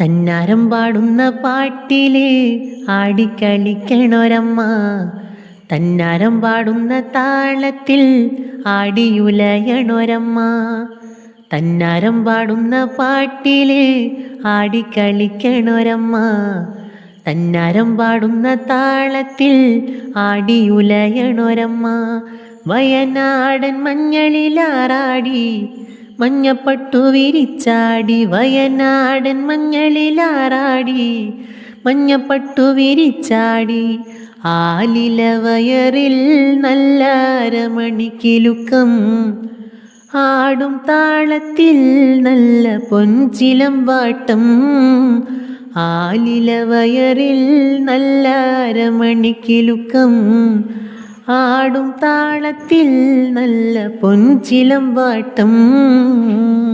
തന്നാരം പാടുന്ന പാട്ടിൽ ആടിക്കളിക്കണൊരമ്മ. തന്നാരം പാടുന്ന താളത്തിൽ ആടിയുലയണൊരമ്മ. തന്നാരം പാടുന്ന പാട്ടിൽ ആടിക്കളിക്കണൊരമ്മ. തന്നാരം പാടുന്ന താളത്തിൽ ആടിയുലയണൊരമ്മ. വയനാടൻ മഞ്ഞളിലാറാടി മഞ്ഞപ്പട്ടു വിരിച്ചാടി വയനാടൻ മഞ്ഞളിലാറാടി മഞ്ഞപ്പട്ടു വിരിച്ചാടി ആലില വയറിൽ നല്ല അരമണിക്കിലുക്കം. ആടും താളത്തിൽ നല്ല പൊൻചിലമ്പാട്ടം ആലില വയറിൽ നല്ല അരമണിക്കിലുക്കം. ആടും താളത്തിൽ നല്ല പൊൻചിലമ്പാട്ടം